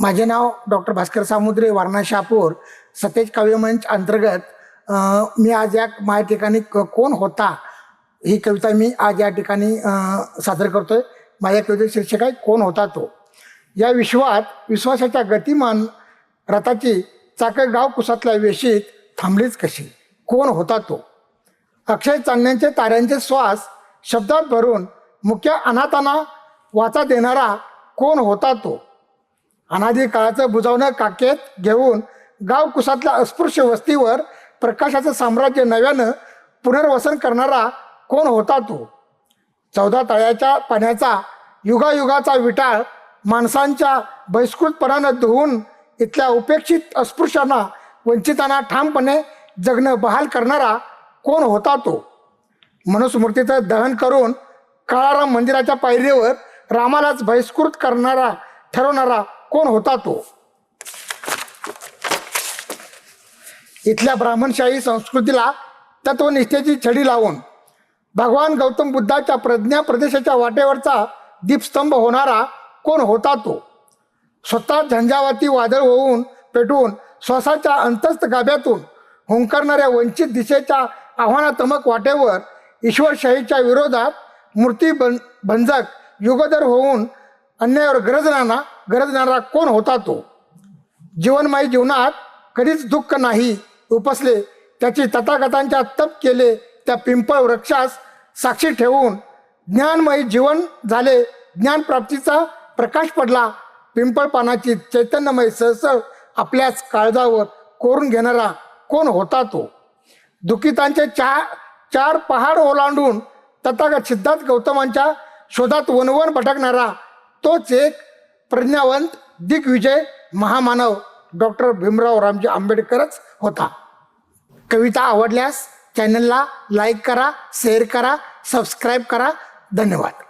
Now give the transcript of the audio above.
माझे नाव डॉक्टर भास्कर सामुद्रे वारणा शापूर सतेज काव्यमंच अंतर्गत मी आज या माझ्या ठिकाणी क- कोण होता? ही कविता मी आज या ठिकाणी सादर सादर आहे माझ्या कवितेचे शीर्षक आहे कोण होता तो? या विश्वात विश्वासाच्या गतिमान रथाची चाकं गाव कुसातल्या वेशीत थांबलीच कशी? कोण होता तो? अक्षय चांदण्यांचे ताऱ्यांचे श्वास शब्दात भरून मुख्य अनाथांना वाचा देणारा कोण होता तो? अनादी काळाचं बुजावणं काकेत घेऊन गाव कुसातल्या अस्पृश्य वस्तीवर प्रकाशाचं साम्राज्य नव्यानं पुनर्वसन करणारा कोण होता तो? चौदा तळ्याच्या पाण्याचा युगायुगाचा विटाळ माणसांच्या बहिष्कृतपणानं धुवून इथल्या उपेक्षित अस्पृश्यांना वंचितांना ठामपणे जगणं बहाल करणारा कोण होता तो? मनुस्मृतीचं दहन करून काळाराम मंदिराच्या पायरीवर रामालाच बहिष्कृत करणारा ठरवणारा कोण होता तो? इथल्या ब्राह्मणशाही संस्कृतीला तत्वनिष्ठेची छडी लावून भगवान गौतम बुद्धाच्या प्रज्ञा प्रदेशाच्या वाटेवरचा दीपस्तंभ होणारा कोण होता तो? स्वतः झंझावाती वादळ होऊन पेटवून श्वासाच्या अंतस्थ गाभ्यातून हुंकारणाऱ्या वंचित दिशेच्या आव्हानात्मक वाटेवर ईश्वरशाहीच्या विरोधात मूर्ती बन भंजक युगोदर होऊन अन्यायावर गरजणारा गरजणारा कोण होता तो? जीवनमयी जीवनात कधीच दुःख नाही. उपसले त्याची तथागतांच्या तप केले त्या पिंपळ वृक्षास साक्षी ठेवून ज्ञानमयी जीवन झाले ज्ञानप्राप्तीचा प्रकाश पडला. पिंपळ पानाची चैतन्यमय सहसळ आपल्याच काळजावर कोरून घेणारा कोण होता तो? दुखितांचे चार चार पहाड ओलांडून तथागत सिद्धार्थ गौतमांच्या शोधात वनवन भटकणारा तोच एक प्रज्ञावंत दिग्विजय महामानव डॉक्टर भीमराव रामजी आंबेडकरच होता. कविता आवडल्यास चॅनलला लाईक करा शेअर करा सबस्क्राईब करा. धन्यवाद.